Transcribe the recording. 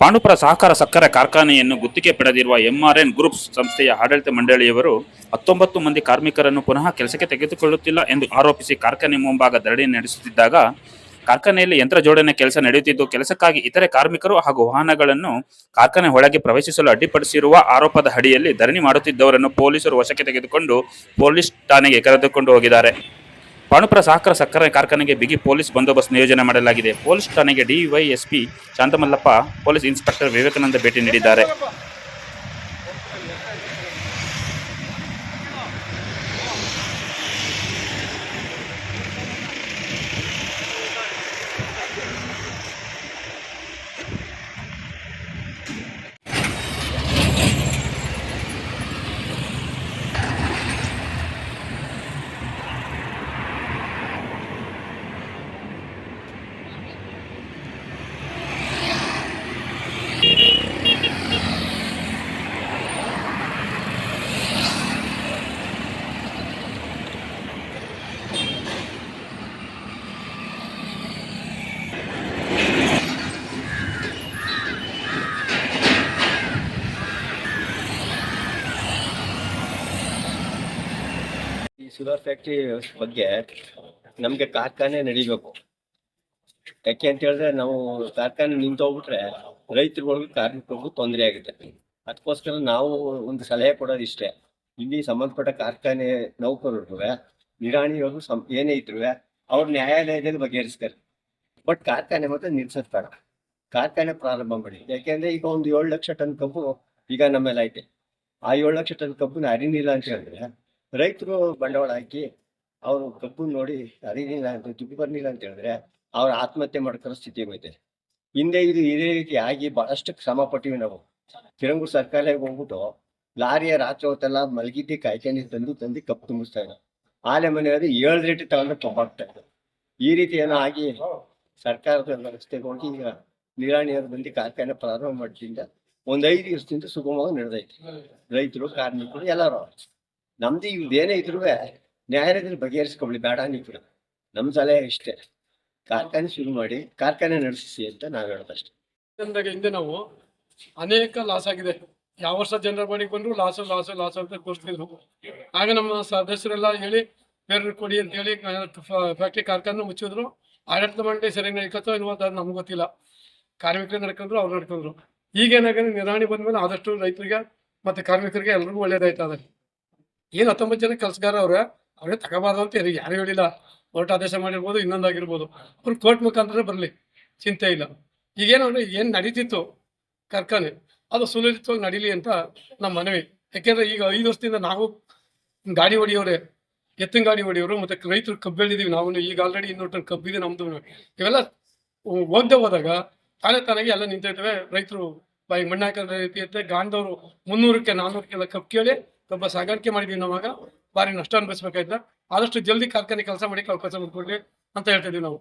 ಪಾಂಡುಪುರ ಸಹಕಾರ ಸಕ್ಕರೆ ಕಾರ್ಖಾನೆಯನ್ನು ಗುತ್ತಿಗೆ ಪಡೆದಿರುವ ಎಂಆರ್ಎನ್ ಗ್ರೂಪ್ಸ್ ಸಂಸ್ಥೆಯ ಆಡಳಿತ ಮಂಡಳಿಯವರು ಹತ್ತೊಂಬತ್ತು ಮಂದಿ ಕಾರ್ಮಿಕರನ್ನು ಪುನಃ ಕೆಲಸಕ್ಕೆ ತೆಗೆದುಕೊಳ್ಳುತ್ತಿಲ್ಲ ಎಂದು ಆರೋಪಿಸಿ ಕಾರ್ಖಾನೆ ಮುಂಭಾಗ ಧರಣಿ ನಡೆಸುತ್ತಿದ್ದಾಗ ಕಾರ್ಖಾನೆಯಲ್ಲಿ ಯಂತ್ರ ಜೋಡಣೆ ಕೆಲಸ ನಡೆಯುತ್ತಿದ್ದು, ಕೆಲಸಕ್ಕಾಗಿ ಇತರೆ ಕಾರ್ಮಿಕರು ಹಾಗೂ ವಾಹನಗಳನ್ನು ಕಾರ್ಖಾನೆ ಒಳಗೆ ಪ್ರವೇಶಿಸಲು ಅಡ್ಡಿಪಡಿಸಿರುವ ಆರೋಪದ ಅಡಿಯಲ್ಲಿ ಧರಣಿ ಮಾಡುತ್ತಿದ್ದವರನ್ನು ಪೊಲೀಸರು ವಶಕ್ಕೆ ತೆಗೆದುಕೊಂಡು ಪೊಲೀಸ್ ಠಾಣೆಗೆ ಕರೆದುಕೊಂಡು ಹೋಗಿದ್ದಾರೆ. ಪಾಂಡುಪುರ ಸಹಕಾರ ಸಕ್ಕರೆ ಕಾರ್ಖಾನೆಗೆ ಬಿಗಿ ಪೊಲೀಸ್ ಬಂದೋಬಸ್ತ್ ನಿಯೋಜನೆ ಮಾಡಲಾಗಿದೆ. ಪೊಲೀಸ್ ಠಾಣೆಗೆ DYSP Shantamallappa, police inspector Vivekananda ಭೇಟಿ ನೀಡಿದ್ದಾರೆ. ಈ ಸುಲಾರ್ ಫ್ಯಾಕ್ಟ್ರಿ ಬಗ್ಗೆ ನಮ್ಗೆ ಕಾರ್ಖಾನೆ ನಡಿಬೇಕು. ಯಾಕೆ ಅಂತ ಹೇಳಿದ್ರೆ ನಾವು ಕಾರ್ಖಾನೆ ನಿಂತೋಗ್ಬಿಟ್ರೆ ರೈತರುಗಳಿಗೂ ಕಾರ್ಮಿಕರಿಗೂ ತೊಂದರೆ ಆಗುತ್ತೆ. ಅದಕ್ಕೋಸ್ಕರ ನಾವು ಒಂದು ಸಲಹೆ ಕೊಡೋದು ಇಷ್ಟೇ. ಇಲ್ಲಿ ಸಂಬಂಧಪಟ್ಟ ಕಾರ್ಖಾನೆ ನೌಕರರು ನಿರಾಣಿಯವರು ಸಂ, ಏನೇ ಇದ್ರು ಅವ್ರ ನ್ಯಾಯಾಲಯದಲ್ಲಿ ಬಗೆಹರಿಸ್ತಾರೆ. ಬಟ್ ಕಾರ್ಖಾನೆ ಮಾತ್ರ ನಿಲ್ಸೋದ್ ಬೇಡ ಕಾರ್ಖಾನೆ ಪ್ರಾರಂಭ ಮಾಡಿ. ಯಾಕೆಂದ್ರೆ ಈಗ ಒಂದು ಏಳು ಲಕ್ಷ ಟನ್ ಕಬ್ಬು ಈಗ ನಮ್ಮೆಲ್ಲ ಐತೆ. ಆ ಏಳು ಲಕ್ಷ ಟನ್ ಕಬ್ಬು ಅರಿನಿಲ್ಲ ಅಂತ ಹೇಳಿದ್ರೆ ರೈತರು ಬಂಡವಾಳ ಹಾಕಿ ಅವರು ಕಬ್ಬು ನೋಡಿ ಅರಿಲಿಲ್ಲ ಅಂತ ದುಡ್ಡು ಬರಲಿಲ್ಲ ಅಂತ ಹೇಳಿದ್ರೆ ಅವ್ರ ಆತ್ಮಹತ್ಯೆ ಮಾಡ್ಕೊಳ್ಳೋ ಸ್ಥಿತಿ ಹೋಯ್ತೆ ಹಿಂದೆ ಇದು ಇದೇ ರೀತಿ ಆಗಿ ಬಹಳಷ್ಟು ಶ್ರಮ ಪಟ್ಟಿವಿ ನಾವು. ತಿರಂಗೂರು ಸರ್ಕಾರಕ್ಕೆ ಹೋಗ್ಬಿಟ್ಟು ಲಾರಿಯ ರಾತ್ರಿ ಹೊತ್ತೆಲ್ಲ ಮಲಗಿದ್ದೆ ಕಾಯ್ಕೊಂಡು ತಂದು ತಂದು ಕಪ್ಪು ತುಂಬಿಸ್ತಾ ಇದ್ರು. ಆಲೆ ಮನೆಯವರು ಏಳು ರೇಟ್ ತಗೊಂಡು ಕಬ್ಬಾಗ್ತಾ ಇದ್ರು. ಈ ರೀತಿ ಏನೋ ಆಗಿ ಸರ್ಕಾರದ ವ್ಯವಸ್ಥೆಗೆ ಹೋಗಿ ಈಗ ನಿರಾಣಿಯವರು ಬಂದು ಕಾರ್ಖಾನೆ ಪ್ರಾರಂಭ ಮಾಡಿದ್ರಿಂದ ಒಂದ್ ಐದು ವರ್ಷದಿಂದ ಸುಗಮವಾಗಿ ನಡೆದೈತೆ. ರೈತರು, ಕಾರ್ಮಿಕರು ಎಲ್ಲರೂ. ನಮ್ದು ಇವ್ರದ್ದೇನೇ ಇದ್ರು ನ್ಯಾಯಾಲಯದಲ್ಲಿ ಬಗೆಹರಿಸ್ಕೊಳ್ಳಿ ಬೇಡ ನೀವು ನಮ್ಮ ಸಲಹೆ ಇಷ್ಟೇ. ಕಾರ್ಖಾನೆ ಶುರು ಮಾಡಿ, ಕಾರ್ಖಾನೆ ನಡೆಸಿ ಅಂತ ನಾವು ಹೇಳೋದಷ್ಟೇ. ಹಿಂದೆ ನಾವು ಅನೇಕ ಲಾಸ್ ಆಗಿದೆ. ಯಾವ ವರ್ಷ ಜನರ ಬಾಡಿಗೆ ಬಂದ್ರು ಲಾಸ್ ಲಾಸ್ ಲಾಸ್ ಅಂತ ಕೂರಿಸ್ತಿದ್ರು ಆಗ ನಮ್ಮ ಸದಸ್ಯರೆಲ್ಲ ಹೇಳಿ ಬೇರೆ ಕೊಡಿ ಅಂತ ಹೇಳಿ ಫ್ಯಾಕ್ಟ್ರಿ ಕಾರ್ಖಾನೆ ಮುಚ್ಚಿದ್ರು. ಆಡಳಿತ ಮಂಡಳಿ ಸರಿಯಾಗಿ ನಡ್ಕೊತೋ ಇಲ್ವೋ ಅದು ನಮ್ಗೆ ಗೊತ್ತಿಲ್ಲ. ಕಾರ್ಮಿಕರು ನಡ್ಕೊಂಡ್ರು, ಅವ್ರು ನಡ್ಕೊಂಡ್ರು. ಈಗೇನಾಗ ನಿರಾಣಿ ಬಂದ ಬಂದ್ಮೇಲೆ ಆದಷ್ಟು ರೈತರಿಗೆ ಮತ್ತೆ ಕಾರ್ಮಿಕರಿಗೆ ಎಲ್ರಿಗೂ ಒಳ್ಳೇದಾಯ್ತದೆ ಏನು ಹತ್ತೊಂಬತ್ತು ಜನ ಕೆಲಸಗಾರ ಅವ್ರೆ ಅವ್ರಿಗೆ ತಗೋಬಾರ್ದು ಅಂತ ಯಾರು ಹೇಳಿಲ್ಲ. ಕೋರ್ಟ್ ಆದೇಶ ಮಾಡಿರ್ಬೋದು ಇನ್ನೊಂದಾಗಿರ್ಬೋದು ಅವ್ರು ಕೋರ್ಟ್ ಮುಖಾಂತರ ಬರಲಿ. ಚಿಂತೆ ಇಲ್ಲ. ಈಗೇನು ಅಂದರೆ ಏನು ನಡೀತಿತ್ತು? ಕಾರ್ಖಾನೆ ಅದು ಸುಲಲಿತವಾಗಿ ನಡೀಲಿ ಅಂತ ನಮ್ಮ ಮನವಿ. ಯಾಕೆಂದ್ರೆ ಈಗ ಐದು ವರ್ಷದಿಂದ ನಾವು ಗಾಡಿ ಹೊಡೆಯೋರೆ, ಎತ್ತಿನ ಗಾಡಿ ಹೊಡೆಯೋರು, ಮತ್ತೆ ರೈತರು ಕಬ್ಬು ಬೆಳೆದಿದ್ದೀವಿ ನಾವು ಈಗ ಆಲ್ರೆಡಿ ಇನ್ನೂರು ಟನ್ ಕಬ್ಬಿದೆ ನಮ್ದು. ಇವೆಲ್ಲ ಓದ್ದೆ ಹೋದಾಗ ತಾನೇ ತಾನಾಗಿ ಎಲ್ಲ ನಿಂತಿರ್ತವೆ ರೈತರು ಬಾಯಿ ಮಣ್ಣು ರೀತಿ ಇರುತ್ತೆ ಗಾಂಧವರು ಮುನ್ನೂರಕ್ಕೆ ನಾನ್ನೂರಕ್ಕೆಲ್ಲ ಕಬ್ಬು ಕೇಳಿ ಕಬ್ಬ ಸಾಗಾಣಿಕೆ ಮಾಡಿದ್ವಿ ನಾವಾಗ ಭಾರಿ ನಷ್ಟ ಅನುಭವಿಸ್ಬೇಕಾಯ್ತ. ಆದಷ್ಟು ಜಲ್ದಿ ಕಾರ್ಖಾನೆ ಕೆಲಸ ಮಾಡಿ ಅವಕಾಶ ಮಾಡಿಕೊಡ್ಲಿ ಅಂತ ಹೇಳ್ತಿದ್ವಿ ನಾವು.